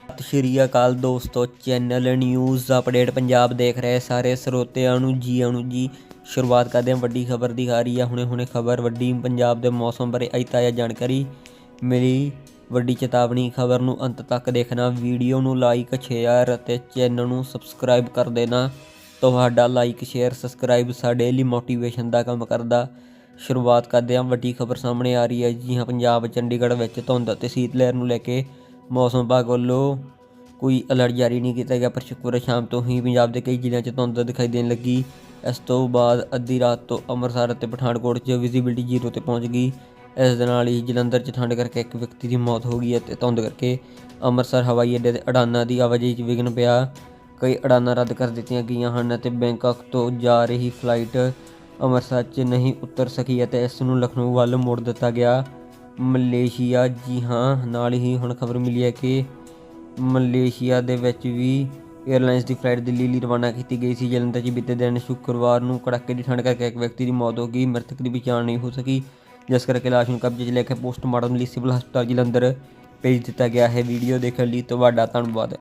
ਸਤਿ ਸ਼੍ਰੀ ਅਕਾਲ ਦੋਸਤੋ, channel news update Punjab ਦੇਖ ਰਹੇ ਸਾਰੇ ਸਰੋਤਿਆਂ ਨੂੰ ਜੀ ਆਣੂ ਜੀ ਸ਼ੁਰੂਆਤ ਕਰਦੇ ਹਾਂ, ਵੱਡੀ ਖਬਰ ਦੀ ਆ ਰਹੀ ਹੈ ਹੁਣੇ ਹੁਣੇ ਖਬਰ ਵੱਡੀ ਪੰਜਾਬ ਦੇ ਮੌਸਮ ਬਾਰੇ ਆਈ ਤਾਜ਼ਾ ਜਾਣਕਾਰੀ ਮਿਲੀ। ਵੱਡੀ ਚੇਤਾਵਨੀ, ਖਬਰ ਨੂੰ ਅੰਤ ਤੱਕ ਦੇਖਣਾ। ਵੀਡੀਓ ਨੂੰ ਲਾਈਕ ਸ਼ੇਅਰ ਅਤੇ ਚੈਨਲ ਨੂੰ ਸਬਸਕ੍ਰਾਈਬ ਕਰ ਦੇਣਾ। ਤੁਹਾਡਾ ਲਾਈਕ ਸ਼ੇਅਰ ਸਬਸਕ੍ਰਾਈਬ ਸਾਡੇ ਲਈ ਮੋਟੀਵੇਸ਼ਨ ਦਾ ਕੰਮ ਕਰਦਾ। ਸ਼ੁਰੂਆਤ ਕਰਦੇ ਹਾਂ, ਵੱਡੀ ਖਬਰ ਸਾਹਮਣੇ ਆ ਰਹੀ ਹੈ। ਜੀ ਹਾਂ, ਪੰਜਾਬ ਚੰਡੀਗੜ੍ਹ ਵਿੱਚ ਧੁੰਦ ਅਤੇ ਸੀਤ ਲਹਿਰ ਨੂੰ ਲੈ ਕੇ ਮੌਸਮ ਵਿਭਾਗ ਵੱਲੋਂ ਕੋਈ ਅਲਰਟ ਜਾਰੀ ਨਹੀਂ ਕੀਤਾ ਗਿਆ, ਪਰ ਸ਼ੁੱਕਰਵਾਰ ਸ਼ਾਮ ਤੋਂ ਹੀ ਪੰਜਾਬ ਦੇ ਕਈ ਜ਼ਿਲ੍ਹਿਆਂ 'ਚ ਧੁੰਦ ਦਿਖਾਈ ਦੇਣ ਲੱਗੀ। ਇਸ ਤੋਂ ਬਾਅਦ ਅੱਧੀ ਰਾਤ ਤੋਂ ਅੰਮ੍ਰਿਤਸਰ ਅਤੇ ਪਠਾਨਕੋਟ 'ਚ ਵਿਜ਼ਿਬਿਲਟੀ ਜ਼ੀਰੋ ਤੇ ਪਹੁੰਚ ਗਈ। ਇਸ ਦੇ ਨਾਲ ਹੀ ਜਲੰਧਰ 'ਚ ਠੰਡ ਕਰਕੇ ਇੱਕ ਵਿਅਕਤੀ ਦੀ ਮੌਤ ਹੋ ਗਈ ਅਤੇ ਧੁੰਦ ਕਰਕੇ ਅੰਮ੍ਰਿਤਸਰ ਹਵਾਈ ਅੱਡੇ ਦੇ ਉਡਾਨਾਂ ਦੀ ਆਵਾਜਾਈ 'ਚ ਵਿਘਨ ਪਿਆ। ਕਈ ਅਡਾਨਾਂ ਰੱਦ ਕਰ ਦਿੱਤੀਆਂ ਗਈਆਂ ਹਨ ਅਤੇ ਬੈਂਕਾਕ ਤੋਂ ਜਾ ਰਹੀ ਫਲਾਈਟ ਅੰਮ੍ਰਿਤਸਰ 'ਚ ਨਹੀਂ ਉਤਰ ਸਕੀ ਅਤੇ ਇਸ ਨੂੰ ਲਖਨਊ ਵੱਲ ਮੋੜ ਦਿੱਤਾ ਗਿਆ। ਮਲੇਸ਼ੀਆ, ਜੀ ਹਾਂ, ਨਾਲ ਹੀ ਹੁਣ ਖਬਰ ਮਿਲੀ ਹੈ ਕਿ ਮਲੇਸ਼ੀਆ ਦੇ ਵਿੱਚ ਵੀ 에ਅਰਲਾਈਨਸ ਦੀ ਫਲਾਈਟ ਦਿੱਲੀ ਲਈ ਰਵਾਨਾ ਕੀਤੀ ਗਈ ਸੀ। ਜਲੰਧਰ 'ਚ ਬੀਤੇ ਦਿਨ ਸ਼ੁੱਕਰਵਾਰ ਨੂੰ ਕੜਾਕੇ ਦੀ ਠੰਡ ਕਰਕੇ ਇੱਕ ਵਿਅਕਤੀ ਦੀ ਮੌਤ ਹੋ ਗਈ। ਮ੍ਰਿਤਕ ਦੀ ਪਛਾਣ ਨਹੀਂ ਹੋ ਸਕੀ, ਜਿਸ ਕਰਕੇ ਲਾਸ਼ ਨੂੰ ਕਬਜ਼ੇ 'ਚ ਲੈ ਕੇ ਪੋਸਟਮਾਰਟਮ ਲਈ ਸਿਵਲ ਹਸਪਤਾਲ ਜਲੰਧਰ ਭੇਜ ਦਿੱਤਾ ਗਿਆ ਹੈ। ਵੀਡੀਓ ਦੇਖਣ ਲਈ ਤੁਹਾਡਾ ਧੰਨਵਾਦ।